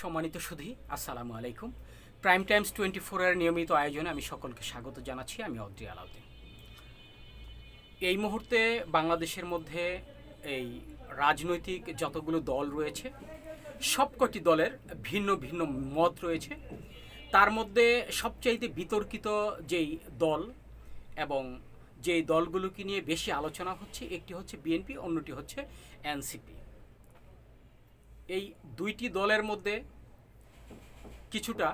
সম্মানিত সুধী, আসসালামু আলাইকুম। প্রাইম টাইমস টোয়েন্টি ফোরের নিয়মিত আয়োজনে আমি সকলকে স্বাগত জানাচ্ছি, আমি অদ্রি আলাউদ্দিন। এই মুহূর্তে বাংলাদেশের মধ্যে এই রাজনৈতিক যতগুলো দল রয়েছে, সবকটি দলের ভিন্ন ভিন্ন মত রয়েছে। তার মধ্যে সবচাইতে বিতর্কিত যেই দল এবং যেই দলগুলোকে নিয়ে বেশি আলোচনা হচ্ছে, একটি হচ্ছে বিএনপি, অন্যটি হচ্ছে এনসিপি। এই দুইটি দলের মধ্যে কিছুটা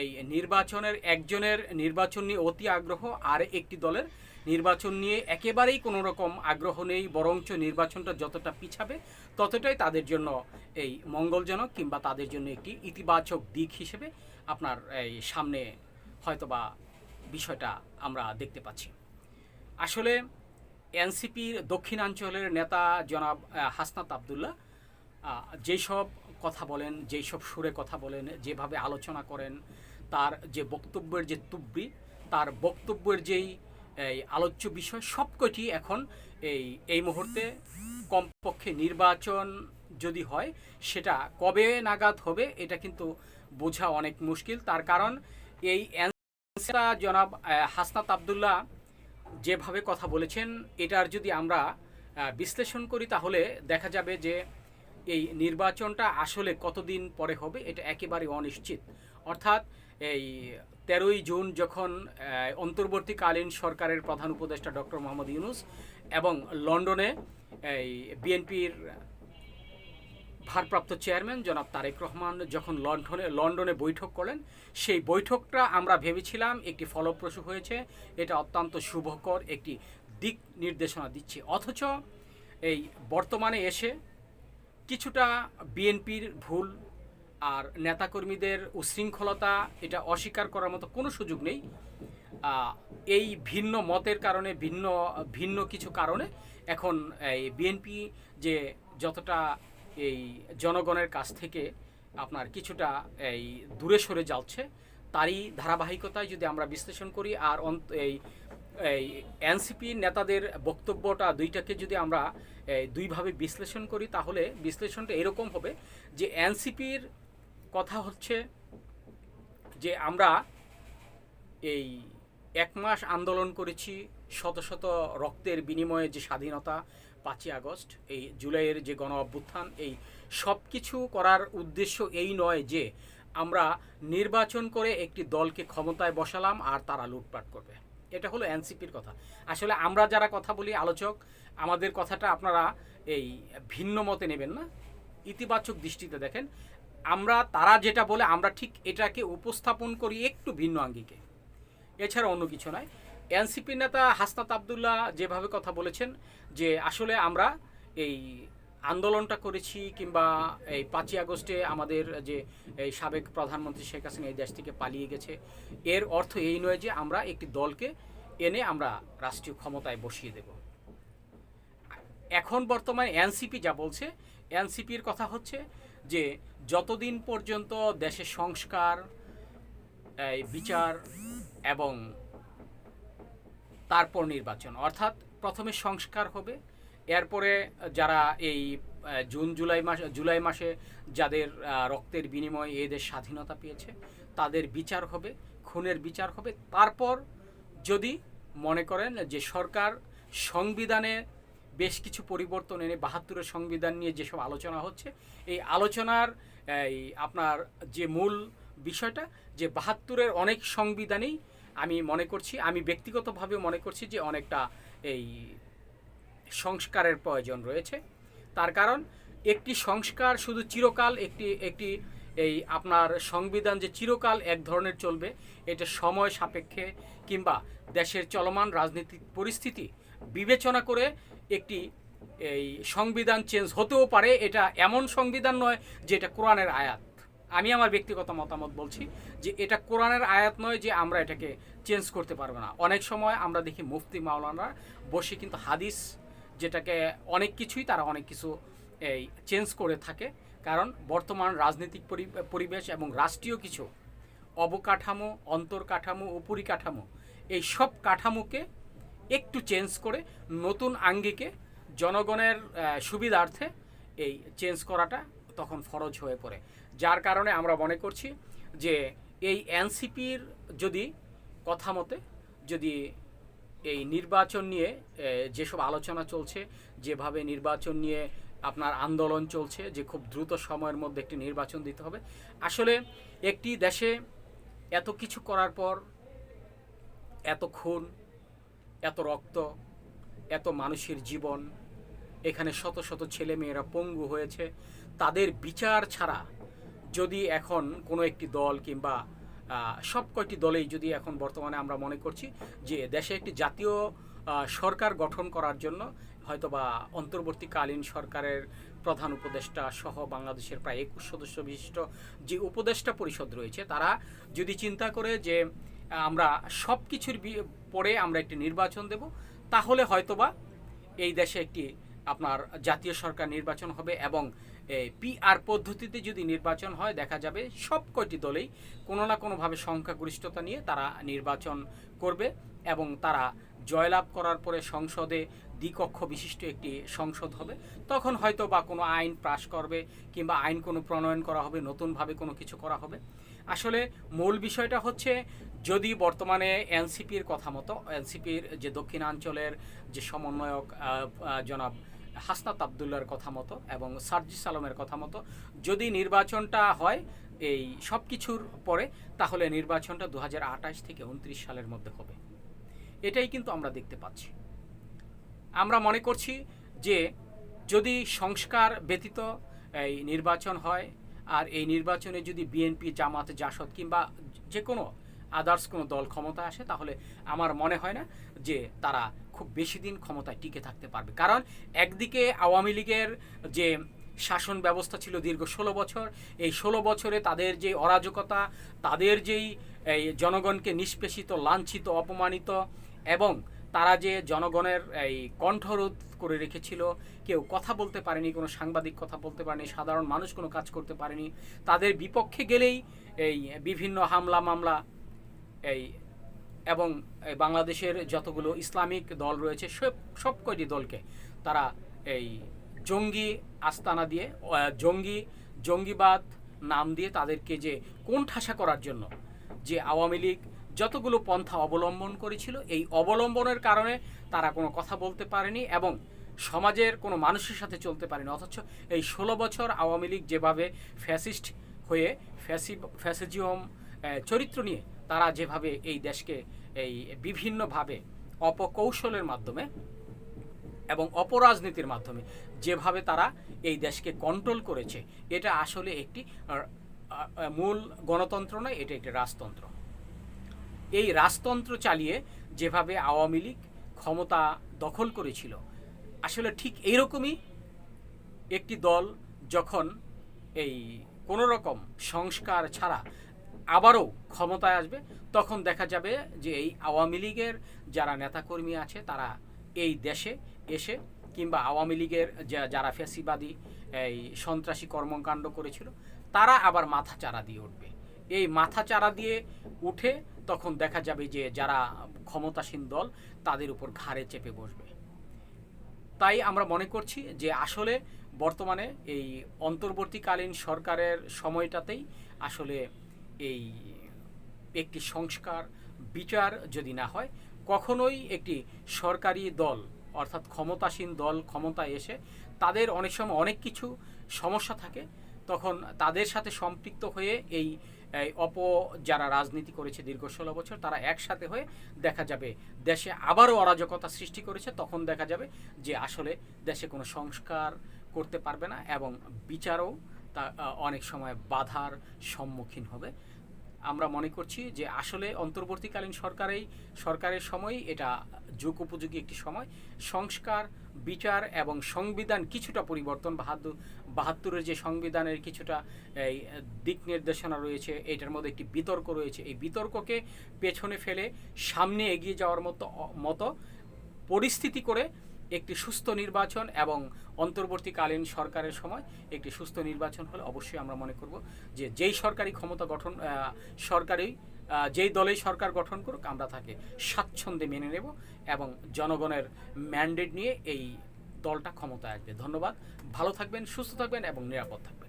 এই নির্বাচনের একজনের নির্বাচন নিয়ে অতি আগ্রহ আর একটি দলের নির্বাচন নিয়ে একেবারেই কোনো রকম আগ্রহ নেই, বরঞ্চ নির্বাচনটা যতটা পিছাবে ততটাই তাদের জন্য এই মঙ্গলজনক কিংবা তাদের জন্য একটি ইতিবাচক দিক হিসেবে আপনার এই সামনে হয়তোবা বিষয়টা আমরা দেখতে পাচ্ছি। আসলে এনসিপির দক্ষিণাঞ্চলের নেতা জনাব হাসনাত আবদুল্লাহ যেসব কথা বলেন যেই সব সুরে কথা বলেন, যেভাবে আলোচনা করেন, তার যে বক্তব্যের যে তুব্বি তার বক্তব্যের যেই, এই আলোচ্য বিষয়, সবকটি এখন এই এই মুহূর্তে কমপক্ষে নির্বাচন যদি হয়, সেটা কবে নাগাদ হবে, এটা কিন্তু বোঝা অনেক মুশকিল। তার কারণ এই অ্যান্সারটা জনাব হাসনাত আবদুল্লাহ যেভাবে কথা বলেছেন, এটার যদি আমরা বিশ্লেষণ করি, তাহলে দেখা যাবে যে এই নির্বাচনটা আসলে কতদিন পরে হবে এটা একেবারে অনিশ্চিত। অর্থাৎ এই তেরোই জুন যখন অন্তর্বর্তীকালীন সরকারের প্রধান উপদেষ্টা ডক্টর মোহাম্মদ ইউনুস এবং লন্ডনে এই বিএনপির ভারপ্রাপ্ত চেয়ারম্যান জনাব তারেক রহমান যখন লন্ডনে লন্ডনে বৈঠক করেন সেই বৈঠকটা আমরা ভেবেছিলাম একটি ফলপ্রসূ হয়েছে, এটা অত্যন্ত শুভকর একটি দিক নির্দেশনা দিচ্ছে। অথচ এই বর্তমানে এসে কিছুটা বিএনপির ভুল আর নেতাকর্মীদের উশৃঙ্খলতা এটা অস্বীকার করার মতো কোনো সুযোগ নেই। এই ভিন্ন মতের কারণে, ভিন্ন ভিন্ন কিছু কারণে এখন এই বিএনপি যে যতটা এই জনগণের কাছ থেকে আপনার কিছুটা এই দূরে সরে যাচ্ছে, তারই ধারাবাহিকতায় যদি আমরা বিশ্লেষণ করি আর এই এই এনসিপি নেতাদের বক্তব্যটা দুইটাকে যদি আমরা দুইভাবে বিশ্লেষণ করি, তাহলে বিশ্লেষণটা এরকম হবে যে এনসিপির কথা হচ্ছে যে আমরা এই এক মাস আন্দোলন করেছি শত শত রক্তের বিনিময়ে যে স্বাধীনতা, পাঁচই আগস্ট, এই জুলাইয়ের যে গণ অভ্যুত্থান, এই সব কিছু করার উদ্দেশ্য এই নয় যে আমরা নির্বাচন করে একটি দলকে ক্ষমতায় বসালাম আর তারা লুটপাট করবে। এটা হলো এনসিপির কথা। আসলে আমরা যারা কথা বলি, আলোচক, আমাদের কথাটা আপনারা এই ভিন্ন মতে নেবেন না। ইতিবাচক দৃষ্টিতে দেখেন, আমরা, তারা যেটা বলে, আমরা ঠিক এটাকে উপস্থাপন করি একটু ভিন্ন আঙ্গিকে। এছাড়া অন্য কিছু নয়। এনসিপি নেতা হাসনাত আবদুল্লাহ যেভাবে কথা বলেছেন, যে আসলে আমরা এই আন্দোলনটা করেছি কিংবা এই পাঁচই আগস্টে আমাদের যে এই সাবেক প্রধানমন্ত্রী শেখ হাসিনা এই দেশ থেকে পালিয়ে গেছে। এর অর্থ এই নয় যে আমরা একটি দলকে এনে আমরা রাষ্ট্রীয় ক্ষমতায় বসিয়ে দেব। এখন বর্তমানে এনসিপি যা বলছে, এনসিপির কথা হচ্ছে যে যতদিন পর্যন্ত দেশের সংস্কার বিচার এবং তারপর নির্বাচন, অর্থাৎ প্রথমে সংস্কার হবে এরপরে যারা এই জুন, জুলাই মাস, জুলাই মাসে যাদের রক্তের বিনিময়ে এই দেশ স্বাধীনতা পেয়েছে, তাদের বিচার হবে, খুনের বিচার হবে। তারপর যদি মনে করেন যে সরকার সংবিধানে বেশ কিছু পরিবর্তন এনে বাহাত্তরের সংবিধান নিয়ে যেসব আলোচনা হচ্ছে, এই আলোচনার, এই আপনার যে মূল বিষয়টা, যে বাহাত্তরের অনেক সংবিধানেই আমি মনে করছি, আমি ব্যক্তিগতভাবে মনে করছি যে অনেকটা এই সংস্কারের প্রয়োজন রয়েছে। তার কারণ, একটি সংস্কার শুধু চিরকাল একটি একটি এই আপনার সংবিধান যে চিরকাল এক ধরনের চলবে, এটা সময় সাপেক্ষে কিংবা দেশের চলমান রাজনৈতিক পরিস্থিতি বিবেচনা করে একটি এই সংবিধান চেঞ্জ হতেও পারে। এটা এমন সংবিধান নয় যে এটা কোরআনের আয়াত। আমি আমার ব্যক্তিগত মতামত বলছি যে এটা কোরআনের আয়াত নয় যে আমরা এটাকে চেঞ্জ করতে পারব না। অনেক সময় আমরা দেখি মুফতি মাওলানা বসে কিন্তু হাদিস যেটাকে অনেক কিছুই তারা অনেক কিছু, এই চেঞ্জ করে থাকে। কারণ বর্তমান রাজনৈতিক পরি- পরিবেশ এবং রাষ্ট্রীয় কিছু অবকাঠামো, অন্তর্কাঠামো ও পরিকাঠামো এই সব কাঠামোকে একটু চেঞ্জ করে নতুন আঙ্গিকে জনগণের সুবিধার্থে এই চেঞ্জ করাটা তখন ফরজ হয়ে পড়ে। যার কারণে আমরা মনে করছি যে এই এনসিপির যদি কথা মতে যদি এই নির্বাচন নিয়ে যেসব আলোচনা চলছে, যেভাবে নির্বাচন নিয়ে আপনার আন্দোলন চলছে, যে খুব দ্রুত সময়ের মধ্যে একটি নির্বাচন দিতে হবে। আসলে একটি দেশে এত কিছু করার পর, এত খুন, এত রক্ত, এত মানুষের জীবন, এখানে শত শত ছেলে মেয়েরা পঙ্গু হয়েছে, তাদের বিচার ছাড়া যদি এখন কোনো একটি দল কিংবা সব কয়টি দলেই যদি এখন বর্তমানে আমরা মনে করছি যে দেশে একটি জাতীয় সরকার গঠন করার জন্য হয়তোবা অন্তর্বর্তীকালীন সরকারের প্রধান উপদেষ্টা সহ বাংলাদেশের প্রায় একুশ সদস্য বিশিষ্ট যে উপদেষ্টা পরিষদ রয়েছে, তারা যদি চিন্তা করে যে আমরা সব কিছুর পরে আমরা একটি নির্বাচন দেব, তাহলে হয়তোবা এই দেশে একটি আপনার জাতীয় সরকার নির্বাচন হবে এবং পিআর পদ্ধতিতে যদি নির্বাচন হয়, দেখা যাবে সব কয়টি দলেই কোনো না কোনোভাবে সংখ্যাগরিষ্ঠতা নিয়ে তারা নির্বাচন করবে এবং তারা জয়লাভ করার পরে সংসদে দ্বিকক্ষ বিশিষ্ট একটি সংসদ হবে। তখন হয়তো বা কোনো আইন পাশ করবে কিংবা আইন কোনো প্রণয়ন করা হবে, নতুনভাবে কোনো কিছু করা হবে। আসলে মূল বিষয়টা হচ্ছে, যদি বর্তমানে এনসিপির কথা মতো এনসিপির যে দক্ষিণাঞ্চলের যে সমন্বয়ক জনাব হাসনাত আবদুল্লার কথা মতো এবং সার্জিস আলমের কথা মতো। যদি নির্বাচনটা হয় এই সব কিছুর পরে, তাহলে নির্বাচনটা দু হাজার আঠাশ থেকে উনত্রিশ সালের মধ্যে হবে। এটাই কিন্তু আমরা দেখতে পাচ্ছি। আমরা মনে করছি যে যদি সংস্কার ব্যতীত এই নির্বাচন হয়, আর এই নির্বাচনে যদি বিএনপি, জামাত, জাসদ কিংবা যে কোনো আদার্স কোনো দল ক্ষমতা আসে, তাহলে আমার মনে হয় না যে তারা খুব বেশি দিন ক্ষমতায় টিকে থাকতে পারবে। কারণ একদিকে আওয়ামী লীগের যে শাসন ব্যবস্থা ছিল দীর্ঘ ষোলো বছর, এই ষোলো বছরে তাদের যে অরাজকতা, তাদের যেই, এই জনগণকে নিষ্পেষিত, লাঞ্ছিত, অপমানিত এবং তারা যে জনগণের, এই কণ্ঠরোধ করে রেখেছিল, কেউ কথা বলতে পারেনি, কোনো সাংবাদিক কথা বলতে পারেনি, সাধারণ মানুষ কোনো কাজ করতে পারেনি, তাদের বিপক্ষে গেলেই এই বিভিন্ন হামলা মামলা এই এবং বাংলাদেশের যতগুলো ইসলামিক দল রয়েছে, সব সব কয়টি দলকে তারা এই জঙ্গি আস্তানা দিয়ে জঙ্গি, জঙ্গিবাদ নাম দিয়ে তাদেরকে যে কোণঠাসা করার জন্য যে আওয়ামী লীগ যতগুলো পন্থা অবলম্বন করেছিল, এই অবলম্বনের কারণে তারা কোনো কথা বলতে পারেনি এবং সমাজের কোনো মানুষের সাথে চলতে পারেনি। অথচ এই ষোলো বছর আওয়ামী লীগ যেভাবে ফ্যাসিস্ট হয়ে ফ্যাসি ফ্যাসিজিয়ম চরিত্র নিয়ে তারা যেভাবে এই দেশকে এই বিভিন্নভাবে অপকৌশলের মাধ্যমে এবং অপরাজনীতির মাধ্যমে যেভাবে তারা এই দেশকে কন্ট্রোল করেছে, এটা আসলে একটি মূল গণতন্ত্র নয়, এটা একটি রাজতন্ত্র। এই রাজতন্ত্র চালিয়ে যেভাবে আওয়ামী লীগ ক্ষমতা দখল করেছিল, আসলে ঠিক এইরকমই একটি দল যখন এই কোনো রকম সংস্কার ছাড়া আবারও ক্ষমতায় আসবে, তখন দেখা যাবে যে এই আওয়ামী লীগের যারা নেতাকর্মী আছে, তারা এই দেশে এসে কিংবা আওয়ামী লীগের যারা ফ্যাসিবাদী, এই সন্ত্রাসী কর্মকাণ্ড করেছিল, তারা আবার মাথা চারা দিয়ে উঠবে। এই মাথা চারা দিয়ে উঠে তখন দেখা যাবে যে যারা ক্ষমতাসীন দল, তাদের উপর ঘাড়ে চেপে বসবে। তাই আমরা মনে করছি যে আসলে বর্তমানে এই অন্তর্বর্তীকালীন সরকারের সময়টাতেই আসলে এই একটি সংস্কার, বিচার যদি না হয়, কখনোই একটি সরকারি দল, অর্থাৎ ক্ষমতাসীন দল ক্ষমতায় এসে তাদের অনেক সময় অনেক কিছু সমস্যা থাকে, তখন তাদের সাথে সম্পৃক্ত হয়ে এই অপ যারা রাজনীতি করেছে দীর্ঘ ষোলো বছর, তারা একসাথে হয়ে দেখা যাবে, দেশে আবারও অরাজকতা সৃষ্টি করেছে, তখন দেখা যাবে যে আসলে দেশে কোনো সংস্কার করতে পারবে না এবং বিচারও তা অনেক সময় বাধার সম্মুখীন হবে। আমরা মনে করছি যে আসলে অন্তর্বর্তীকালীন সরকারেই, সরকারের সময় এটা যুগ উপযোগী একটি সময়। সংস্কার, বিচার এবং সংবিধান কিছুটা পরিবর্তন বাহাত্তর বাহাত্তরের যে সংবিধানের কিছুটা, এই, দিক নির্দেশনা রয়েছে, এটার মধ্যে একটি বিতর্ক রয়েছে। এই বিতর্ককে পেছনে ফেলে সামনে এগিয়ে যাওয়ার মতো মতো পরিস্থিতি করে একটি সুস্থ নির্বাচন এবং অন্তর্বর্তীকালীন সরকারের সময় একটি সুস্থ নির্বাচন হলে অবশ্যই আমরা মনে করব যে যেই সরকারি ক্ষমতা গঠন সরকারি যেই দলেই সরকার গঠন করুক, আমরা তাকে স্বাচ্ছন্দ্যে মেনে নেব এবং জনগণের ম্যান্ডেট নিয়ে এই দলটা ক্ষমতায় আসবে। ধন্যবাদ। ভালো থাকবেন, সুস্থ থাকবেন এবং নিরাপদ থাকবেন।